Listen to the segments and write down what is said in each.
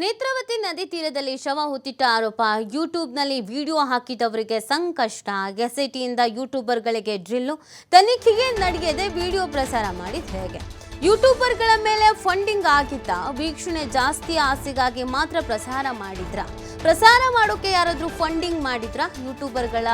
ನೇತ್ರಾವತಿ ನದಿ ತೀರದಲ್ಲಿ ಶವ ಹೊತ್ತಿಟ್ಟ ಆರೋಪ. ಯೂಟ್ಯೂಬ್ನಲ್ಲಿ ವಿಡಿಯೋ ಹಾಕಿದವರಿಗೆ ಸಂಕಷ್ಟ. ಎಸ್ಐಟಿಯಿಂದ ಯೂಟ್ಯೂಬರ್ಗಳಿಗೆ ಡ್ರಿಲ್ಲು. ತನಿಖೆಗೆ ನಡೆಯದೆ ವಿಡಿಯೋ ಪ್ರಸಾರ ಮಾಡಿದ ಹೇಗೆ? ಯೂಟ್ಯೂಬರ್ಗಳ ಮೇಲೆ ಫಂಡಿಂಗ್ ಆಗಿದ್ದ ವೀಕ್ಷಣೆ ಜಾಸ್ತಿ ಆಸೆಗಾಗಿ ಮಾತ್ರ ಪ್ರಸಾರ ಮಾಡಿದ್ರ? ಪ್ರಸಾರ ಮಾಡೋಕೆ ಯಾರಾದರೂ ಫಂಡಿಂಗ್ ಮಾಡಿದ್ರ? ಯೂಟ್ಯೂಬರ್ಗಳ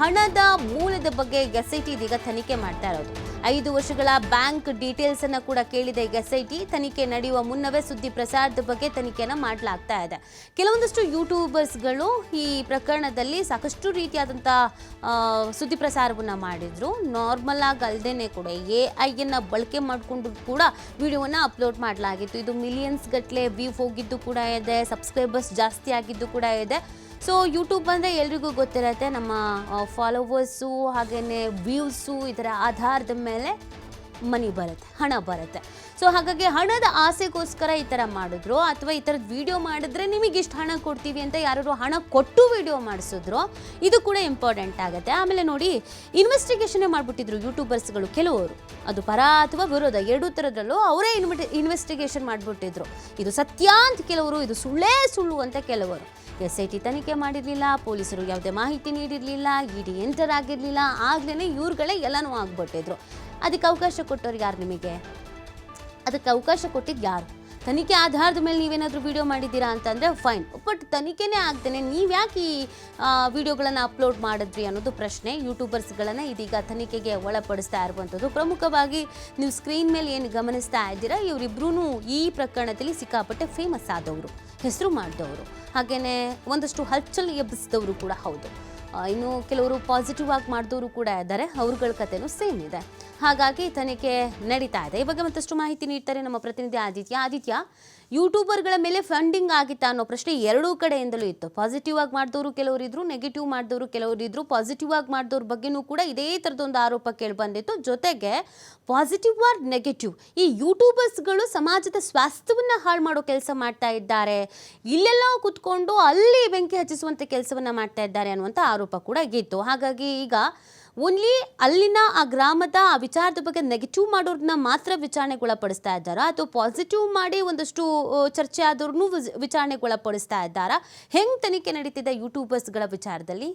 ಹಣದ ಮೂಲದ ಬಗ್ಗೆ ಎಸ್ಐಟಿ ಇದೀಗ ತನಿಖೆ ಮಾಡ್ತಾ ಇರೋದು. ಐದು ವರ್ಷಗಳ ಬ್ಯಾಂಕ್ ಡೀಟೇಲ್ಸ್ ಅನ್ನ ಕೂಡ ಕೇಳಿದೆ ಎಸ್ಐಟಿ. ತನಿಖೆ ನಡೆಯುವ ಮುನ್ನವೇ ಸುದ್ದಿ ಪ್ರಸಾರದ ಬಗ್ಗೆ ತನಿಖೆಯನ್ನು ಮಾಡಲಾಗ್ತಾ ಇದೆ. ಕೆಲವೊಂದಷ್ಟು ಯೂಟ್ಯೂಬರ್ಸ್ಗಳು ಈ ಪ್ರಕರಣದಲ್ಲಿ ಸಾಕಷ್ಟು ರೀತಿಯಾದಂಥ ಸುದ್ದಿ ಪ್ರಸಾರವನ್ನ ಮಾಡಿದ್ರು. ನಾರ್ಮಲ್ ಆಗಿ ಅಲ್ಲದೇ ಕೂಡ ಎ ಐಯನ್ನು ಬಳಕೆ ಮಾಡಿಕೊಂಡು ಕೂಡ ವಿಡಿಯೋವನ್ನ ಅಪ್ಲೋಡ್ ಮಾಡಲಾಗಿತ್ತು. ಇದು ಮಿಲಿಯನ್ಸ್ ಗಟ್ಟಲೆ ವ್ಯೂ ಹೋಗಿದ್ದು ಕೂಡ ಇದೆ, ಸಬ್ಸ್ಕ್ರೈಬರ್ಸ್ ಜಾಸ್ತಿ ಆಗಿದ್ದು ಕೂಡ ಇದೆ. ಸೊ ಯೂಟ್ಯೂಬ್ ಅಂದರೆ ಎಲ್ರಿಗೂ ಗೊತ್ತಿರತ್ತೆ ನಮ್ಮ ಫಾಲೋವರ್ಸು ಹಾಗೆಯೇ ವ್ಯೂಸು ಇದರ ಆಧಾರದ ಮೇಲೆ ಮನಿ ಬರುತ್ತೆ, ಹಣ ಬರುತ್ತೆ. ಸೊ ಹಾಗಾಗಿ ಹಣದ ಆಸೆಗೋಸ್ಕರ ಈ ಥರ ಮಾಡಿದ್ರು. ಅಥವಾ ಈ ಥರದ್ದು ವಿಡಿಯೋ ಮಾಡಿದ್ರೆ ನಿಮಗೆ ಇಷ್ಟು ಹಣ ಕೊಡ್ತೀವಿ ಅಂತ ಯಾರು ಹಣ ಕೊಟ್ಟು ವಿಡಿಯೋ ಮಾಡಿಸಿದ್ರು, ಇದು ಕೂಡ ಇಂಪಾರ್ಟೆಂಟ್ ಆಗುತ್ತೆ. ಆಮೇಲೆ ನೋಡಿ ಇನ್ವೆಸ್ಟಿಗೇಷನ್ ಮಾಡಿಬಿಟ್ಟಿದ್ರು ಯೂಟ್ಯೂಬರ್ಸ್ಗಳು ಕೆಲವರು. ಅದು ಪರ ಅಥವಾ ವಿರೋಧ ಎರಡೂ ಥರದಲ್ಲೂ ಅವರೇ ಇನ್ವೆಸ್ಟಿಗೇಷನ್ ಮಾಡಿಬಿಟ್ಟಿದ್ರು. ಇದು ಸತ್ಯ ಅಂತ ಕೆಲವರು, ಇದು ಸುಳ್ಳೇ ಸುಳ್ಳು ಅಂತ ಕೆಲವರು. ಎಸ್ ಐ ಟಿ ತನಿಖೆ ಮಾಡಿರಲಿಲ್ಲ, ಪೊಲೀಸರು ಯಾವುದೇ ಮಾಹಿತಿ ನೀಡಿರಲಿಲ್ಲ ಇಡಿ ಎಂಟರ್ ಆಗಿರಲಿಲ್ಲ ಆಗ್ಲೇ ಇವ್ರುಗಳೇ ಎಲ್ಲನೂ ಆಗ್ಬಿಟ್ಟಿದ್ರು. ಅದಕ್ಕೆ ಅವಕಾಶ ಕೊಟ್ಟವ್ರು ಯಾರು ನಿಮಗೆ? ಅದಕ್ಕೆ ಅವಕಾಶ ಕೊಟ್ಟಿದ್ದು ಯಾರು? ತನಿಖೆ ಆಧಾರದ ಮೇಲೆ ನೀವೇನಾದರೂ ವಿಡಿಯೋ ಮಾಡಿದ್ದೀರಾ ಅಂತಂದರೆ ಫೈನ್ ಬಟ್ ತನಿಖೆನೇ ಆಗ್ದೇನೆ ನೀವು ಯಾಕೆ ಈ ವಿಡಿಯೋಗಳನ್ನು ಅಪ್ಲೋಡ್ ಮಾಡಿದ್ರಿ ಅನ್ನೋದು ಪ್ರಶ್ನೆ ಯೂಟ್ಯೂಬರ್ಸ್ಗಳನ್ನು ಇದೀಗ ತನಿಖೆಗೆ ಒಳಪಡಿಸ್ತಾ ಇರುವಂಥದ್ದು. ಪ್ರಮುಖವಾಗಿ ನೀವು ಸ್ಕ್ರೀನ್ ಮೇಲೆ ಏನು ಗಮನಿಸ್ತಾ ಇದ್ದೀರಾ ಇವರಿಬ್ಬರೂ ಈ ಪ್ರಕರಣದಲ್ಲಿ ಸಿಕ್ಕಾಪಟ್ಟೆ ಫೇಮಸ್ ಆದವರು, ಹೆಸರು ಮಾಡಿದವರು. ಹಾಗೆಯೇ ಒಂದಷ್ಟು ಹಚ್ಚಲು ಎಬ್ಬಿಸಿದವರು ಕೂಡ ಹೌದು. ಇನ್ನು ಕೆಲವರು ಪಾಸಿಟಿವ್ ಆಗಿ ಮಾಡಿದವರು ಕೂಡ ಇದ್ದಾರೆ, ಅವ್ರಗಳ ಕಥೆನೂ ಸೇಮ್ ಇದೆ. ಹಾಗಾಗಿ ತನಿಖೆ ನಡೀತಾ ಇದೆ. ಇವಾಗ ಮತ್ತಷ್ಟು ಮಾಹಿತಿ ನೀಡ್ತಾರೆ ನಮ್ಮ ಪ್ರತಿನಿಧಿ ಆದಿತ್ಯ. ಆದಿತ್ಯ ಯೂಟ್ಯೂಬರ್ಗಳ ಮೇಲೆ ಫಂಡಿಂಗ್ ಆಗಿತ್ತಾ ಅನ್ನೋ ಪ್ರಶ್ನೆ ಎರಡೂ ಕಡೆಯಿಂದಲೂ ಇತ್ತು. ಪಾಸಿಟಿವ್ ಆಗಿ ಮಾಡಿದವರು ಕೆಲವರು ಇದ್ರು ನೆಗೆಟಿವ್ ಮಾಡಿದವರು ಕೆಲವರು ಇದ್ರು. ಪಾಸಿಟಿವ್ ಆಗಿ ಮಾಡಿದವ್ರ ಬಗ್ಗೆನೂ ಕೂಡ ಇದೇ ಥರದೊಂದು ಆರೋಪ ಕೇಳಿ ಬಂದಿತ್ತು. ಜೊತೆಗೆ ಪಾಸಿಟಿವ್ ಆರ್ ನೆಗೆಟಿವ್ ಈ ಯೂಟ್ಯೂಬರ್ಸ್ಗಳು ಸಮಾಜದ ಸ್ವಾಸ್ಥ್ಯವನ್ನು ಹಾಳು ಮಾಡೋ ಕೆಲಸ ಮಾಡ್ತಾ ಇದ್ದಾರೆ. ಇಲ್ಲೆಲ್ಲ ಕುತ್ಕೊಂಡು ಅಲ್ಲಿ ಬೆಂಕಿ ಹಚ್ಚಿಸುವಂಥ ಕೆಲಸವನ್ನ ಮಾಡ್ತಾ ಇದ್ದಾರೆ ಅನ್ನುವಂಥ ಆರೋಪ ಕೂಡ ಇತ್ತು. ಹಾಗಾಗಿ ಈಗ ಓನ್ಲಿ ಅಲ್ಲಿನ ಆ ಗ್ರಾಮದ ಆ ವಿಚಾರದ ಬಗ್ಗೆ ನೆಗೆಟಿವ್ ಮಾಡೋರನ್ನ ಮಾತ್ರ ವಿಚಾರಣೆಗೊಳಪಡಿಸ್ತಾ ಇದ್ದಾರಾ? ಅಥವಾ ಪಾಸಿಟಿವ್ ಮಾಡಿ ಒಂದಷ್ಟು ಚರ್ಚೆ ಆದವ್ರನ್ನೂ ವಿಚಾರಣೆಗೊಳಪಡಿಸ್ತಾ ಇದ್ದಾರಾ? ಹೆಂಗ್ ತನಿಖೆ ನಡೀತಿದೆ ಯೂಟ್ಯೂಬರ್ಸ್ಗಳ ವಿಚಾರದಲ್ಲಿ?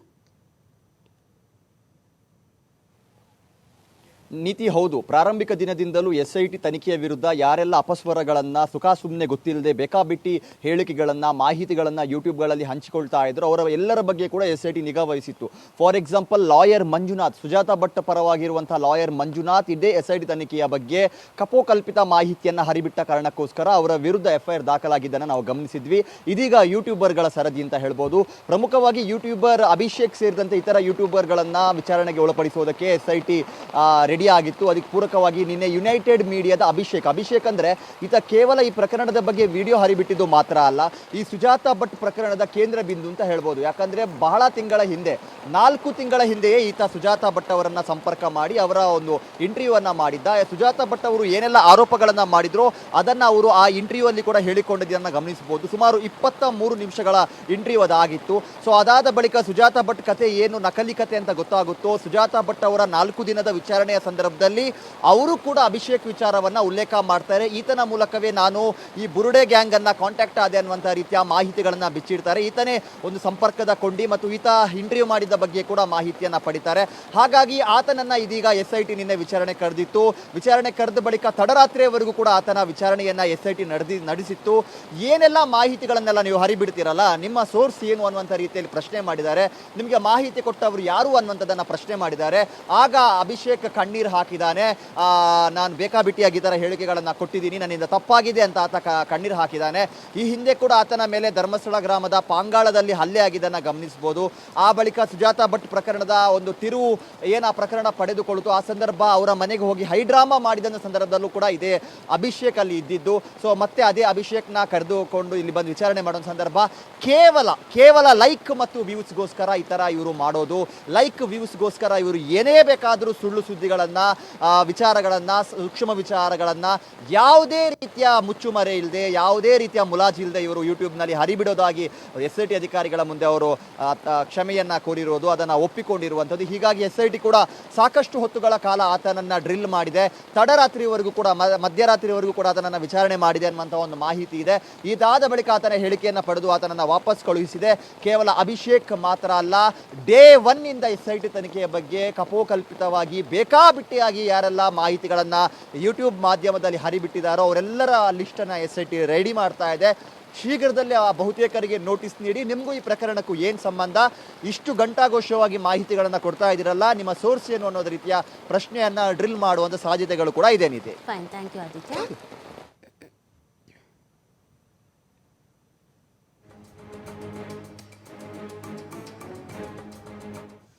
ನೀತಿ ಹೌದು. ಪ್ರಾರಂಭಿಕ ದಿನದಿಂದಲೂ ಎಸ್ ಐ ಟಿ ತನಿಖೆಯ ವಿರುದ್ಧ ಯಾರೆಲ್ಲ ಅಪಸ್ವರಗಳನ್ನು, ಸುಖ ಸುಮ್ಮನೆ ಗೊತ್ತಿಲ್ಲದೆ ಬೇಕಾಬಿಟ್ಟಿ ಹೇಳಿಕೆಗಳನ್ನು, ಮಾಹಿತಿಗಳನ್ನು ಯೂಟ್ಯೂಬ್ಗಳಲ್ಲಿ ಹಂಚಿಕೊಳ್ತಾ ಇದ್ದರು ಅವರ ಎಲ್ಲರ ಬಗ್ಗೆ ಕೂಡ ಎಸ್ ಐ ಟಿ ನಿಗಾ ವಹಿಸಿತ್ತು. For example, lawyer Manjunath, Sujata Bhat ಪರವಾಗಿರುವಂಥ lawyer Manjunath ಇದೇ ಎಸ್ ಐ ಟಿ ತನಿಖೆಯ ಬಗ್ಗೆ ಕಪೋಕಲ್ಪಿತ ಮಾಹಿತಿಯನ್ನು ಹರಿಬಿಟ್ಟ ಕಾರಣಕ್ಕೋಸ್ಕರ ಅವರ ವಿರುದ್ಧ ಎಫ್ಐಆರ್ ದಾಖಲಾಗಿದ್ದನ್ನು ನಾವು ಗಮನಿಸಿದ್ವಿ. ಇದೀಗ ಯೂಟ್ಯೂಬರ್ಗಳ ಸರದಿ ಅಂತ ಹೇಳ್ಬೋದು. ಪ್ರಮುಖವಾಗಿ ಯೂಟ್ಯೂಬರ್ ಅಭಿಷೇಕ್ ಸೇರಿದಂತೆ ಇತರ ಯೂಟ್ಯೂಬರ್ಗಳನ್ನ ವಿಚಾರಣೆಗೆ ಒಳಪಡಿಸುವುದಕ್ಕೆ ಎಸ್ ಐ ಟಿ ರೆಡಿ ಆಗಿತ್ತು. ಅದಕ್ಕೆ ಪೂರಕವಾಗಿ ನಿನ್ನೆ ಯುನೈಟೆಡ್ ಮೀಡಿಯಾದ ಅಭಿಷೇಕ್. ಅಭಿಷೇಕ್ ಅಂದರೆ ಈತ ಕೇವಲ ಈ ಪ್ರಕರಣದ ಬಗ್ಗೆ ವಿಡಿಯೋ ಹರಿಬಿಟ್ಟಿದ್ದು ಮಾತ್ರ ಅಲ್ಲ, ಈ ಸುಜಾತ ಭಟ್ ಪ್ರಕರಣದ ಕೇಂದ್ರ ಬಿಂದು ಅಂತ ಹೇಳ್ಬೋದು. ಯಾಕಂದ್ರೆ ಬಹಳ ತಿಂಗಳ ಹಿಂದೆ ನಾಲ್ಕು ತಿಂಗಳ ಹಿಂದೆಯೇ ಈತ ಸುಜಾತ ಭಟ್ ಅವರನ್ನು ಸಂಪರ್ಕ ಮಾಡಿ ಅವರ ಒಂದು ಇಂಟರ್ವ್ಯೂ ಅನ್ನ ಮಾಡಿದ್ದ ಸುಜಾತ ಭಟ್ ಅವರು ಏನೆಲ್ಲ ಆರೋಪಗಳನ್ನು ಮಾಡಿದ್ರು ಅದನ್ನ ಅವರು ಆ ಇಂಟರ್ವ್ಯೂ ಅಲ್ಲಿ ಕೂಡ ಹೇಳಿಕೊಂಡಿದ್ದನ್ನ ಗಮನಿಸಬಹುದು. ಸುಮಾರು ಇಪ್ಪತ್ತ ಮೂರು ನಿಮಿಷಗಳ ಇಂಟರ್ವ್ಯೂ ಅದಾಗಿತ್ತು. ಸೊ ಅದಾದ ಬಳಿಕ ಸುಜಾತ ಭಟ್ ಕತೆ ಏನು, ನಕಲಿ ಕತೆ ಅಂತ ಗೊತ್ತಾಗುತ್ತೋ, ಸುಜಾತ ಭಟ್ ಅವರ ನಾಲ್ಕು ದಿನದ ವಿಚಾರಣೆಯ ಸಂದರ್ಭದಲ್ಲಿ ಅವರು ಕೂಡ ಅಭಿಷೇಕ್ ವಿಚಾರವನ್ನ ಉಲ್ಲೇಖ ಮಾಡ್ತಾರೆ. ಈತನ ಮೂಲಕವೇ ನಾನು ಈ ಬುರುಡೆ ಗ್ಯಾಂಗ್ ಅನ್ನ ಕಾಂಟ್ಯಾಕ್ಟ್ ಆದೆ ಅನ್ನುವಂಥ ರೀತಿಯ ಮಾಹಿತಿಗಳನ್ನು ಬಿಚ್ಚಿಡ್ತಾರೆ. ಈತನೇ ಒಂದು ಸಂಪರ್ಕದ ಕೊಂಡಿ ಮತ್ತು ಈತ ಇಂಟರ್ವ್ಯೂ ಮಾಡಿದ ಬಗ್ಗೆ ಕೂಡ ಮಾಹಿತಿಯನ್ನು ಪಡಿತಾರೆ. ಹಾಗಾಗಿ ಆತನನ್ನ ಇದೀಗ ಎಸ್ ಐ ಟಿ ನಿನ್ನೆ ವಿಚಾರಣೆ ಕರೆದಿತ್ತು. ವಿಚಾರಣೆ ಕರೆದ ಬಳಿಕ ತಡರಾತ್ರಿಯವರೆಗೂ ಕೂಡ ಆತನ ವಿಚಾರಣೆಯನ್ನ ಎಸ್ ಐ ಟಿ ನಡೆದಿ, ನಡೆಸಿತ್ತು. ಏನೆಲ್ಲ ಮಾಹಿತಿಗಳನ್ನೆಲ್ಲ ನೀವು ಹರಿಬಿಡ್ತೀರಲ್ಲ, ನಿಮ್ಮ ಸೋರ್ಸ್ ಏನು ಅನ್ನುವಂಥ ರೀತಿಯಲ್ಲಿ ಪ್ರಶ್ನೆ ಮಾಡಿದ್ದಾರೆ. ನಿಮಗೆ ಮಾಹಿತಿ ಕೊಟ್ಟವರು ಯಾರು ಅನ್ನುವಂಥದ್ದನ್ನ ಪ್ರಶ್ನೆ ಮಾಡಿದ್ದಾರೆ. ಆಗ ಅಭಿಷೇಕ್ ಕಣ್ಣೀರು ಹಾಕಿದ್ದಾನೆ ನಾನು ಬೇಕಾಬಿಟ್ಟಿಯಾಗಿ ಥರ ಹೇಳಿಕೆಗಳನ್ನು ಕೊಟ್ಟಿದ್ದೀನಿ. ನನ್ನಿಂದ ತಪ್ಪಾಗಿದೆ ಅಂತ ಆತ ಕಣ್ಣೀರು ಹಾಕಿದ್ದಾನೆ ಈ ಹಿಂದೆ ಕೂಡ ಆತನ ಮೇಲೆ ಧರ್ಮಸ್ಥಳ ಗ್ರಾಮದ ಪಾಂಗಾಳದಲ್ಲಿ ಹಲ್ಲೆ ಆಗಿದ್ದನ್ನು ಗಮನಿಸಬಹುದು ಆ ಬಳಿಕ ಸುಜಾತ ಭಟ್ ಪ್ರಕರಣದ ಒಂದು ತಿರುವು ಏನು ಆ ಪ್ರಕರಣ ಪಡೆದುಕೊಳ್ಳುತ್ತೋ ಆ ಸಂದರ್ಭ ಅವರ ಮನೆಗೆ ಹೋಗಿ ಹೈಡ್ರಾಮಾ ಮಾಡಿದಂಥ ಸಂದರ್ಭದಲ್ಲೂ ಕೂಡ ಇದೇ ಅಭಿಷೇಕ್ ಅಲ್ಲಿ ಇದ್ದಿದ್ದು. ಸೊ ಮತ್ತೆ ಅದೇ ಅಭಿಷೇಕ್ನ ಕರೆದುಕೊಂಡು ಇಲ್ಲಿ ಬಂದು ವಿಚಾರಣೆ ಮಾಡೋ ಸಂದರ್ಭ. ಕೇವಲ ಕೇವಲ ಲೈಕ್ ಮತ್ತು ವ್ಯೂಸ್ಗೋಸ್ಕರ ಈ ಥರ ಇವರು ಮಾಡೋದು. ಲೈಕ್ ವ್ಯೂಸ್ಗೋಸ್ಕರ ಇವರು ಏನೇ ಬೇಕಾದರೂ ಸುಳ್ಳು ಸುದ್ದಿಗಳನ್ನು ವಿಚಾರಗಳನ್ನು, ಸೂಕ್ಷ್ಮ ವಿಚಾರಗಳನ್ನು ಯಾವುದೇ ರೀತಿಯ ಮುಚ್ಚುಮರೆ ಇಲ್ಲದೆ ಯಾವುದೇ ರೀತಿಯ ಮುಲಾಜಿ ಇಲ್ಲದೆ ಇವರು ಯೂಟ್ಯೂಬ್ನಲ್ಲಿ ಹರಿಬಿಡೋದಾಗಿ ಎಸ್ ಐ ಟಿ ಅಧಿಕಾರಿಗಳ ಮುಂದೆ ಅವರು ಕ್ಷಮೆಯನ್ನು ತ- ಕ್ಷಮೆಯನ್ನ ಅದನ್ನು ಒಪ್ಪಿಕೊಂಡಿರುವಂಥದ್ದು. ಹೀಗಾಗಿ ಎಸ್ ಐ ಟಿ ಕೂಡ ಸಾಕಷ್ಟು ಹೊತ್ತುಗಳ ಕಾಲ ಆತನನ್ನು ಡ್ರಿಲ್ ಮಾಡಿದೆ. ತಡರಾತ್ರಿವರೆಗೂ ಕೂಡ ಮಧ್ಯರಾತ್ರಿವರೆಗೂ ಕೂಡ ಆತನನ್ನು ವಿಚಾರಣೆ ಮಾಡಿದೆ ಅನ್ನುವಂಥ ಒಂದು ಮಾಹಿತಿ ಇದೆ. ಇದಾದ ಬಳಿಕ ಆತನ ಹೇಳಿಕೆಯನ್ನು ಪಡೆದು ಆತನನ್ನು ವಾಪಸ್ ಕಳುಹಿಸಿದೆ. ಕೇವಲ ಅಭಿಷೇಕ್ ಮಾತ್ರ ಅಲ್ಲ, ಡೇ ಒನ್ನಿಂದ ಎಸ್ ಐ ಟಿ ತನಿಖೆಯ ಬಗ್ಗೆ ಕಪೋಕಲ್ಪಿತವಾಗಿ ಬೇಕಾಬಿಟ್ಟಿಯಾಗಿ ಯಾರೆಲ್ಲ ಮಾಹಿತಿಗಳನ್ನು ಯೂಟ್ಯೂಬ್ ಮಾಧ್ಯಮದಲ್ಲಿ ಹರಿಬಿಟ್ಟಿದ್ದಾರೋ ಅವರೆಲ್ಲರ ಲಿಸ್ಟನ್ನು ಎಸ್ ಐ ಟಿ ರೆಡಿ ಮಾಡ್ತಾ ಇದೆ. ಶೀಘ್ರದಲ್ಲೇ ಆ ಬಹುತೇಕರಿಗೆ ನೋಟಿಸ್ ನೀಡಿ. ನಿಮಗೂ ಈ ಪ್ರಕರಣಕ್ಕೂ ಏನು ಸಂಬಂಧ? ಇಷ್ಟು ಗಂಟಾಘೋಷವಾಗಿ ಮಾಹಿತಿಗಳನ್ನು ಕೊಡ್ತಾ ಇದ್ದೀರಲ್ಲ, ನಿಮ್ಮ ಸೋರ್ಸ್ ಏನು ಅನ್ನೋದು ರೀತಿಯ ಪ್ರಶ್ನೆಯನ್ನು ಡ್ರಿಲ್ ಮಾಡುವಂಥ ಸಾಧ್ಯತೆಗಳು ಕೂಡ ಇದೆ ನಿಧಿ.